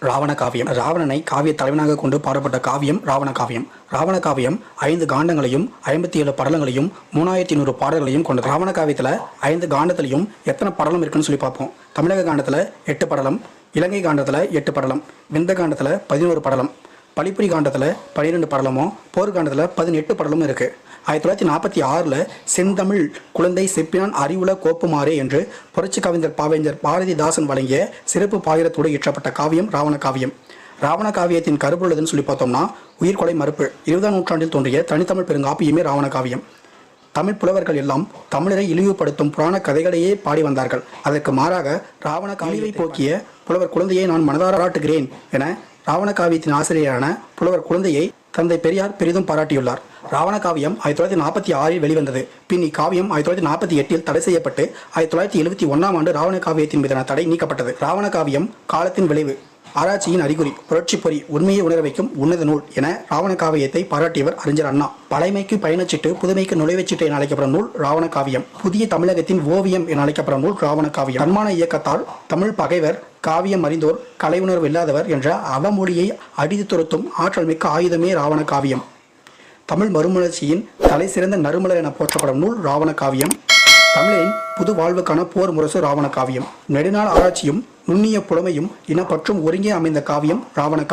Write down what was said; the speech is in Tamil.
ராவண காவியம். ராவணனை காவிய தலைவனாக கொண்டு பாடப்பட்ட காவியம் ராவண காவியம். ராவண காவியம் ஐந்து காண்டங்களையும் ஐம்பத்தி ஏழு படலங்களையும் மூணாயிரத்தி நூறு பாடல்களையும் கொண்டது. ராவண காவியத்தில் ஐந்து காண்டத்திலையும் எத்தனை படலம் இருக்குன்னு சொல்லி பார்ப்போம். தமிழக காண்டத்தில் எட்டு படலம் இலங்கை காண்டத்தில் எட்டு படலம் விந்த காண்டத்தில் பதினோரு படலம். பழிப்புரி காண்டத்தில் பன்னிரெண்டு படலமும் போர்க்காண்டத்தில் பதினெட்டு படலமும் இருக்குது ஆயிரத்தி தொள்ளாயிரத்தி நாற்பத்தி ஆறில் செந்தமிழ் குழந்தை செப்பினான் அறிவுல கோப்புமாறே என்று புரட்சி கவிஞர் பாவேந்தர் பாரதிதாசன் வழங்கிய சிறப்பு பாயிரத்தோடு இயற்றப்பட்ட காவியம் ராவண காவியம். ராவண காவியத்தின் கருப்பொருள் எதுன்னு சொல்லி பார்த்தோம்னா உயிர்கொலை மறுப்பு. இருபதாம் நூற்றாண்டில் தோன்றிய தனித்தமிழ் பெருங்காப்பியமே ராவண காவியம். தமிழ் புலவர்கள் எல்லாம் தமிழரை இழிவுபடுத்தும் புராண கதைகளையே பாடி வந்தார்கள். அதற்கு மாறாக ராவண காவியை போக்கிய புலவர் குழந்தையை நான் மனதார பாராட்டுகிறேன் என ராவண காவியத்தின் ஆசிரியரான புலவர் குழந்தையை தந்தை பெரியார் பெரிதும் பாராட்டியுள்ளார். ராவண காவியம் ஆயிரத்தி தொள்ளாயிரத்தி நாற்பத்தி ஆறில் வெளிவந்தது. பின் இக்காவியம் ஆயிரத்தி தொள்ளாயிரத்தி நாற்பத்தி எட்டில் தடை செய்யப்பட்டு ஆயிரத்தி தொள்ளாயிரத்தி எழுபத்தி ஒன்றாம் ஆண்டு ராவண காவியத்தின் மீதான தடை நீக்கப்பட்டது. ராவண காவியம் காலத்தின் விளைவு ஆராய்ச்சியின் அறிகுறி புரட்சி பொறி உண்மையை உணர வைக்கும் உன்னத நூல் என ராவண காவியத்தை பாராட்டியவர் அறிஞர் அண்ணா. பழைமைக்கு பயணச்சீட்டு புதுமைக்கு நுழைவுச்சீட்டு என அழைக்கப்படும் நூல் ராவண காவியம் புதிய தமிழகத்தின் ஓவியம் என அழைக்கப்படும் நூல் ராவண காவியம் தன்மான இயக்கத்தால் தமிழ் பகைவர் காவியம் அறிந்தோர் கலை உணர்வு இல்லாதவர் என்ற அவமொழியை அடித்து துரத்தும் ஆற்றல் மிக்க ஆயுதமே ராவண காவியம். தமிழ் மறுமலர்ச்சியின் தலை சிறந்த நறுமலர் என போற்றப்படும் நூல் ராவண காவியம். தமிழின் புது வாழ்வுக்கான போர் முரசு ராவண காவியம். நெடுநாள் ஆராய்ச்சியும் நுண்ணிய புலமையும் இனப்பற்றும் ஒருங்கே அமைந்த காவியம் ராவண காவியம்.